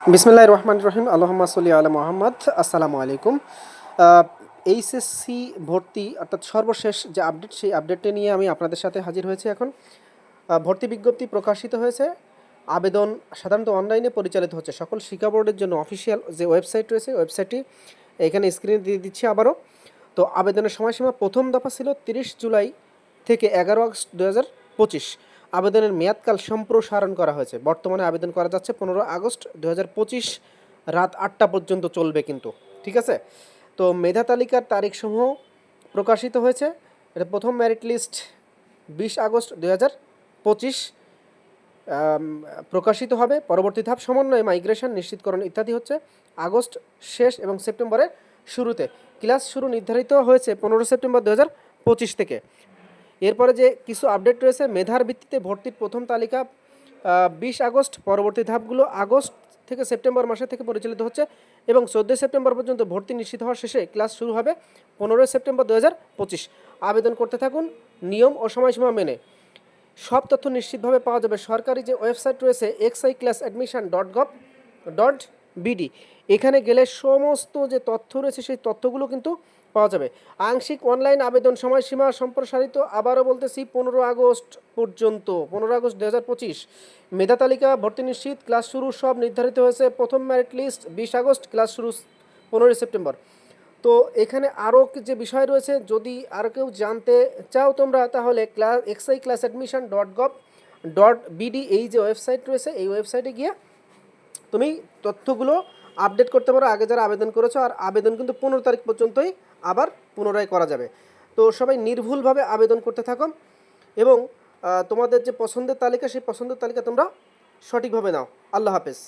বিসমিল্লাহ রহমান রহিম আলহাম্মা সাল্লি আলা মোহাম্মদ, আসসালামু আলাইকুম। এইচএসসি ভর্তি অর্থাৎ সর্বশেষ যে আপডেট, সেই আপডেটটি নিয়ে আমি আপনাদের সাথে হাজির হয়েছি এখন। ভর্তি বিজ্ঞপ্তি প্রকাশিত হয়েছে। আবেদন সাধারণত অনলাইনে পরিচালিত হচ্ছে। সকল শিক্ষা বোর্ডের জন্য অফিসিয়াল যে ওয়েবসাইট রয়েছে ওয়েবসাইটটি এখানে স্ক্রিনে দিয়ে দিচ্ছি আবারও। তো আবেদনের সময়সীমা প্রথম দফা ছিল তিরিশ জুলাই থেকে এগারো আগস্ট দু পঁচিশ। আবেদনের মেয়াদকাল সম্প্রসারণ করা হয়েছে। বর্তমানে আবেদন করা যাচ্ছে পনেরো আগস্ট দু হাজার পঁচিশ রাত আটটা পর্যন্ত চলবে কিন্তু, ঠিক আছে? তো মেধা তালিকার তারিখসমূহ প্রকাশিত হয়েছে। এটা প্রথম মেরিট লিস্ট বিশ আগস্ট দু হাজার পঁচিশ প্রকাশিত হবে। পরবর্তী ধাপ, সমন্বয়ে মাইগ্রেশন, নিশ্চিতকরণ ইত্যাদি হচ্ছে আগস্ট শেষ এবং সেপ্টেম্বরের শুরুতে। ক্লাস শুরু নির্ধারিত হয়েছে পনেরো সেপ্টেম্বর দু হাজার পঁচিশ থেকে। এরপরে যে কিছু আপডেট রয়েছে, মেধার ভিত্তিতে ভর্তির প্রথম তালিকা বিশ আগস্ট, পরবর্তী ধাপগুলো আগস্ট থেকে সেপ্টেম্বর মাসে থেকে পরিচালিত হচ্ছে এবং চোদ্দোই সেপ্টেম্বর পর্যন্ত ভর্তি নিশ্চিত হওয়ার শেষে ক্লাস শুরু হবে পনেরোই সেপ্টেম্বর দু হাজার পঁচিশ। আবেদন করতে থাকুন, নিয়ম ও সময়সীমা মেনে। সব তথ্য নিশ্চিতভাবে পাওয়া যাবে সরকারি যে ওয়েবসাইট রয়েছে XI class admission dot gov dot BD এখানে গেলে সমস্ত যে তথ্য রয়েছে, সেই তথ্যগুলো কিন্তু পাওয়া যাবে। আংশিক অনলাইন আবেদন সময়সীমা সম্প্রসারিত আবারও বলতেছি পনেরো আগস্ট পর্যন্ত, পনেরো আগস্ট দু হাজার পঁচিশ। মেধা তালিকা, ভর্তি নিশ্চিত, ক্লাস শুরু সব নির্ধারিত হয়েছে। প্রথম মেরিট লিস্ট বিশ আগস্ট, ক্লাস শুরু পনেরোই সেপ্টেম্বর। তো এখানে আরও যে বিষয় রয়েছে, যদি আরও কেউ জানতে চাও তোমরা, তাহলে class XI class admission dot gov dot BD এই যে ওয়েবসাইট রয়েছে, এই ওয়েবসাইটে গিয়ে তুমি তথ্যগুলো আপডেট করতে পারো। আগে যারা আবেদন করেছ, আর আবেদন কিন্তু পনেরো তারিখ পর্যন্তই আবার পুনরায় করা যাবে। তো সবাই নির্ভুলভাবে আবেদন করতে থাকো এবং তোমাদের যে পছন্দের তালিকা, সেই পছন্দের তালিকা তোমরা সঠিকভাবে নাও। আল্লাহ হাফেজ।